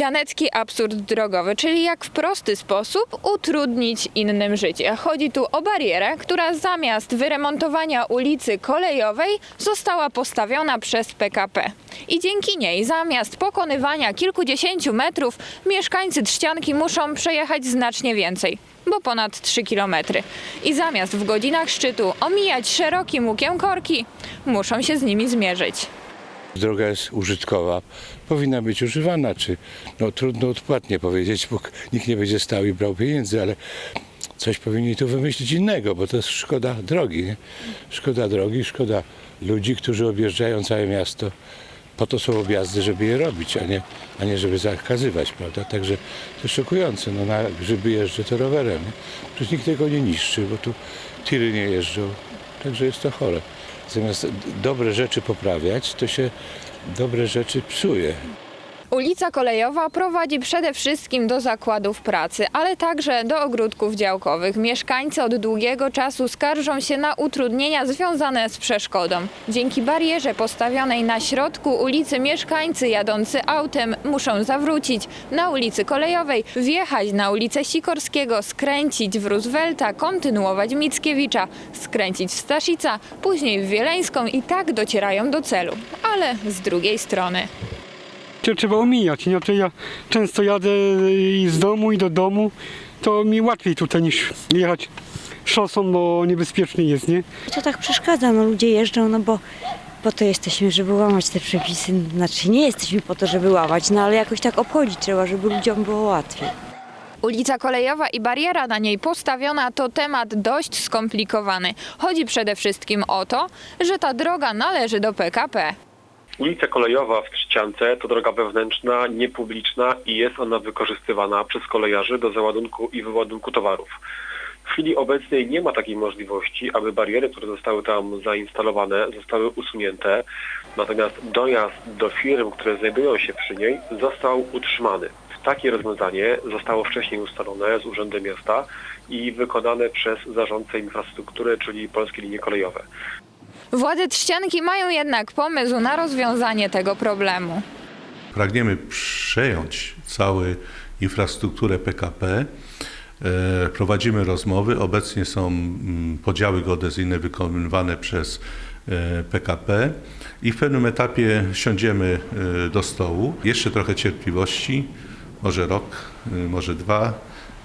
Trzcianecki absurd drogowy, czyli jak w prosty sposób utrudnić innym życie. Chodzi tu o barierę, która zamiast wyremontowania ulicy kolejowej została postawiona przez PKP. I dzięki niej zamiast pokonywania kilkudziesięciu metrów mieszkańcy Trzcianki muszą przejechać znacznie więcej. Bo ponad 3 kilometry. I zamiast w godzinach szczytu omijać szerokim łukiem korki, muszą się z nimi zmierzyć. Droga jest użytkowa, powinna być używana, czy no trudno odpłatnie powiedzieć, bo nikt nie będzie stał i brał pieniędzy, ale coś powinni tu wymyślić innego, bo to jest szkoda drogi. Nie? Szkoda drogi, szkoda ludzi, którzy objeżdżają całe miasto. Po to są objazdy, żeby je robić, a nie, a nie żeby zakazywać, prawda? Także to jest szokujące. No na grzyby jeżdżę to rowerem. Nie? Przecież nikt tego nie niszczy, bo tu tiry nie jeżdżą. Także jest to chore. Zamiast dobre rzeczy poprawiać, to się dobre rzeczy psuje. Ulica Kolejowa prowadzi przede wszystkim do zakładów pracy, ale także do ogródków działkowych. Mieszkańcy od długiego czasu skarżą się na utrudnienia związane z przeszkodą. Dzięki barierze postawionej na środku ulicy mieszkańcy jadący autem muszą zawrócić na ulicy Kolejowej, wjechać na ulicę Sikorskiego, skręcić w Roosevelta, kontynuować Mickiewicza, skręcić w Staszica, później w Wieleńską i tak docierają do celu. Ale z drugiej strony. To trzeba omijać. Inaczej ja często jadę i z domu i do domu, to mi łatwiej tutaj niż jechać szosą, bo niebezpiecznie jest, nie? To tak przeszkadza, no ludzie jeżdżą, no bo po to jesteśmy, żeby łamać te przepisy. Znaczy nie jesteśmy po to, żeby łamać, no ale jakoś tak obchodzić trzeba, żeby ludziom było łatwiej. Ulica Kolejowa i bariera na niej postawiona to temat dość skomplikowany. Chodzi przede wszystkim o to, że ta droga należy do PKP. Ulica Kolejowa w Trzciance to droga wewnętrzna, niepubliczna i jest ona wykorzystywana przez kolejarzy do załadunku i wyładunku towarów. W chwili obecnej nie ma takiej możliwości, aby bariery, które zostały tam zainstalowane, zostały usunięte. Natomiast dojazd do firm, które znajdują się przy niej, został utrzymany. Takie rozwiązanie zostało wcześniej ustalone z Urzędem Miasta i wykonane przez zarządcę infrastruktury, czyli Polskie Linie Kolejowe. Władze Trzcianki mają jednak pomysł na rozwiązanie tego problemu. Pragniemy przejąć całą infrastrukturę PKP. E, Prowadzimy rozmowy. Obecnie są mm, podziały geodezyjne wykonywane przez e, PKP i w pewnym etapie siądziemy e, do stołu. Jeszcze trochę cierpliwości, może rok, e, może dwa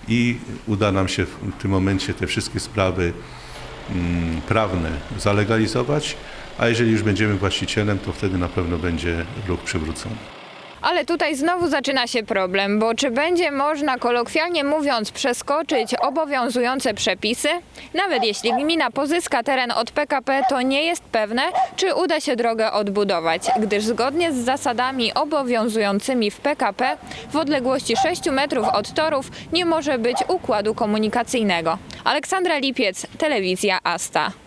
i uda nam się w tym momencie te wszystkie sprawy prawne zalegalizować, a jeżeli już będziemy właścicielem, to wtedy na pewno będzie ruch przywrócony. Ale tutaj znowu zaczyna się problem, bo czy będzie można kolokwialnie mówiąc przeskoczyć obowiązujące przepisy? Nawet jeśli gmina pozyska teren od PKP, to nie jest pewne, czy uda się drogę odbudować, gdyż zgodnie z zasadami obowiązującymi w PKP w odległości 6 metrów od torów nie może być układu komunikacyjnego. Aleksandra Lipiec, Telewizja Asta.